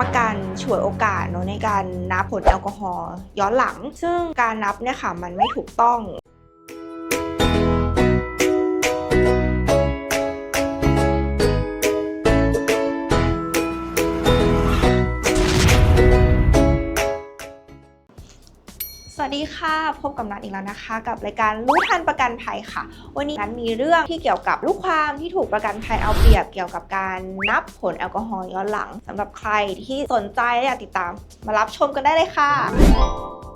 ประกันฉวยโอกาสเนาะในการนับผลแอลกอฮอล์ย้อนหลัง ซึ่งการนับเนี่ยค่ะมันไม่ถูกต้อง สวัสดีค่ะ พบกับนัดอีกแล้วนะคะ กับรายการรู้ทันประกันภัยค่ะ วันนี้นัดมีเรื่องที่เกี่ยวกับลูกความที่ถูกประกันภัยเอาเปรียบเกี่ยวกับการนับผลแอลกอฮอล์ย้อนหลังสำหรับใครที่สนใจและอยากติดตาม มารับชมกันได้เลยค่ะ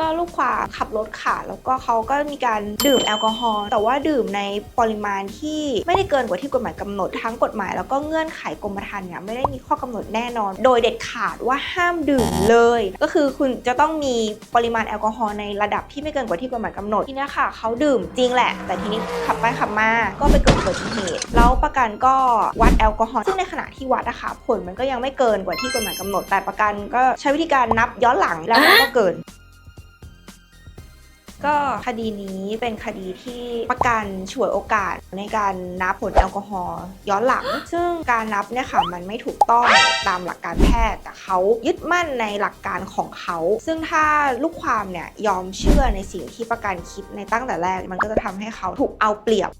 ก็ลูกความขับรถค่ะ แล้วก็เขาก็มีการดื่มแอลกอฮอล์แต่ว่าดื่มในปริมาณที่ไม่ได้เกินกว่าที่กฎหมายกำหนดทั้งกฎหมายแล้วก็เงื่อนไขกรมธรรม์เนี่ยไม่ได้มีข้อกำหนดแน่นอน โดยเด็ดขาดว่าห้ามดื่มเลย ก็คือคุณจะต้องมีปริมาณแอลกอฮอล์ในระดับที่ไม่เกินกว่าที่กฎหมายกำหนดทีนี้ค่ะเขาดื่มจริงแหละ แต่ทีนี้ขับไปขับมาก็ไปเกิดอุบัติเหตุแล้วประกันก็วัดแอลกอฮอล์ซึ่งในขณะที่วัดอะคะผลมันก็ยังไม่เกินกว่าที่กฎหมายกำหนด แต่ประกันก็ใช้วิธีการนับย้อนหลังแล้วมันก็เกิน ก็คดีนี้เป็นคดีที่ประกันฉวยโอกาสในการนับผลแอลกอฮอล์ย้อนหลัง ซึ่งการนับเนี่ยค่ะมันไม่ถูกต้องตามหลักการแพทย์แต่เขายึดมั่นในหลักการของเขา ซึ่งถ้าลูกความเนี่ยยอมเชื่อในสิ่งที่ประกันคิดในตั้งแต่แรก มันก็จะทำให้เขาถูกเอาเปรียบ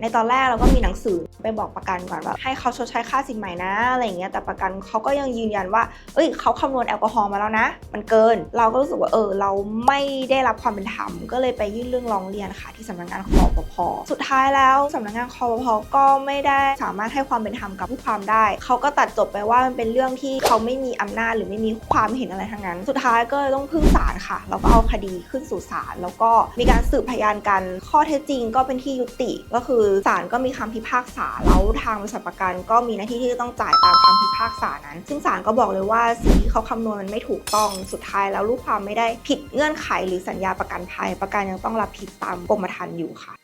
ในตอนแรกเราก็มีหนังสือไปบอกประกันก่อนว่าให้เขาชดใช้ค่าสินใหม่นะอะไรอย่างเงี้ยแต่ประกันเขาก็ยังยืนยันว่า เอ้ยเขาคำนวณแอลกอฮอล์มาแล้วนะ มันเกิน เราก็รู้สึกว่าเออ เราไม่ได้รับความเป็นธรรมก็เลยไปยื่นเรื่องร้องเรียนค่ะที่สำนักงานคอปพสุดท้ายแล้วสำนักงานคอปพก็ไม่ได้สามารถให้ความเป็นธรรมกับผู้ความได้เขาก็ตัดจบไปว่ามันเป็นเรื่องที่เขาไม่มีอำนาจหรือไม่มีความเห็นอะไรทั้งนั้น สุดท้ายก็ต้องพึ่งศาลค่ะแล้วก็เอาคดีขึ้นสู่ศาลแล้วก็มีการสืบพยานกันข้อเท็จจริงก็เป็นที่ยุติก็คือศาลก็มีคำพิพากษาแล้วทางบริษัทประกัน ก็มีหน้าที่ที่จะต้องจ่ายตามคำพิพากษานั้น ซึ่งศาลก็บอกเลยว่าสิ่งที่เขาคำนวณมันไม่ถูกต้องสุดท้ายแล้วลูกความไม่ได้ผิดเงื่อนไขหรือสัญญาประกันภัย ประกันยังต้องรับผิดตามกรมธรรม์อยู่ค่ะ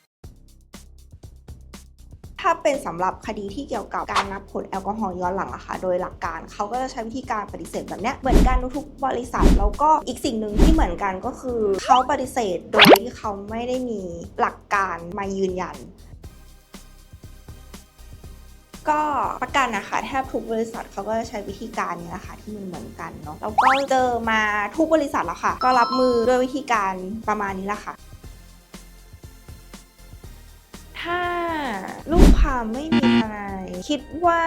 ถ้าเป็นสำหรับคดีที่เกี่ยวกับการนับผลแอลกอฮอล์ย้อนหลังอะค่ะโดยหลักการเขาก็จะใช้วิธีการปฏิเสธแบบเนี้ยเหมือนกันทุกบริษัท แล้วก็อีกสิ่งหนึ่งที่เหมือนกันก็คือเขาปฏิเสธโดยที่เขาไม่ได้มีหลักการมายืนยัน ก็ประกันนะคะแทบทุกบริษัทเขาก็จะใช้วิธีการนี้นะคะที่มันเหมือนกันเนาะแล้วก็เจอมาทุกบริษัทแล้วค่ะ ก็รับมือด้วยวิธีการประมาณนี้แหละค่ะ ความไม่มีทนายคิดว่า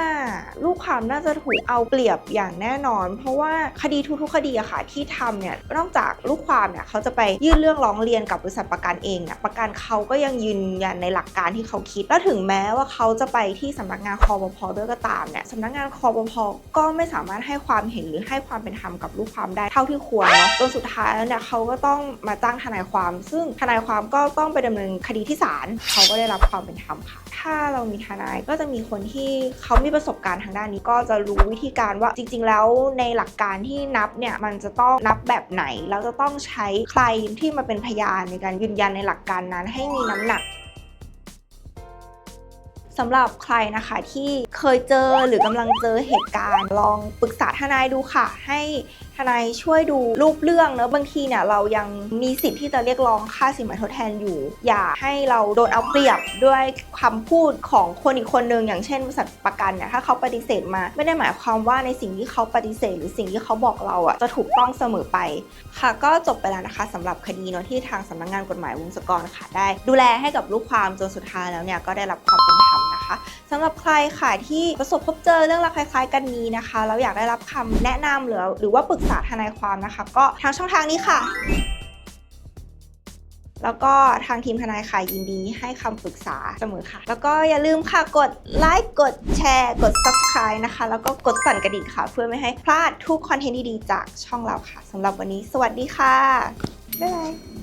ลูกความน่าจะถูกเอาเปรียบอย่างแน่นอน เพราะว่าคดีทุกๆคดีอะค่ะที่ทำเนี่ยนอกจากลูกความเนี่ยเขาจะไปยื่นเรื่องร้องเรียนกับบริษัทประกันเองเนี่ยประกันเขาก็ยังยืนยันในหลักการที่เขาคิด แล้วถึงแม้ว่าเขาจะไปที่สำนักงานคอปพด้วยก็ตามเนี่ยสำนักงานคอปพก็ไม่สามารถให้ความเห็นหรือให้ความเป็นธรรมกับลูกความได้เท่าที่ควรเนาะจนสุดท้ายแล้วเนี่ยเขาก็ต้องมาจ้างทนายความ ซึ่งทนายความก็ต้องไปดำเนินคดีที่ศาลเขาก็ได้รับความเป็นธรรมค่ะ ถ้าเรามีทนาย ก็จะมีคนที่เขามีประสบการณ์ทางด้านนี้ ก็จะรู้วิธีการว่าจริง ๆ แล้วในหลักการที่นับเนี่ยมันจะต้องนับแบบไหน แล้วจะต้องใช้ใครที่มาเป็นพยานในการยืนยันในหลักการนั้นให้มีน้ำหนัก สำหรับใครนะคะที่เคยเจอหรือกำลังเจอเหตุการณ์ ลองปรึกษาทนายดูค่ะ ให้ทนายช่วยดูรูปเรื่องเนอะบางทีเนี่ยเรายังมีสิทธิ์ที่จะเรียกร้องค่าสินไหมทดแทนอยู่ อย่าให้เราโดนเอาเปรียบด้วยคำพูดของคนอีกคนนึงอย่างเช่นบริษัทประกันเนี่ยถ้าเขาปฏิเสธมา ไม่ได้หมายความว่าในสิ่งที่เขาปฏิเสธ หรือสิ่งที่เขาบอกเราอะจะถูกต้องเสมอไป ค่ะก็จบไปแล้วนะคะสำหรับคดีเนาะที่ทางสำนักงานกฎหมายวงศกรค่ะได้ ดูแลให้กับลูกความจนสุดท้ายแล้วเนี่ยก็ได้รับความเป็นธรรม นะคะสำหรับใครค่ะที่ประสบพบเจอเรื่องราวคล้าย ๆ กันนี้นะคะแล้วอยากได้รับคำแนะนำหรือหรือว่าปรึกษาทนายความนะคะ ก็ทางช่องทางนี้ค่ะแล้วก็ทางทีมทนายค่ะยินดีให้คำปรึกษาเสมอค่ะ แล้วก็อย่าลืมค่ะกดไลค์กดแชร์กด subscribe นะคะ แล้วก็กดสั่นกระดิ่งค่ะ เพื่อไม่ให้พลาดทุกคอนเทนต์ดีๆจากช่องเราค่ะสำหรับวันนี้ สวัสดีค่ะ บ๊ายบาย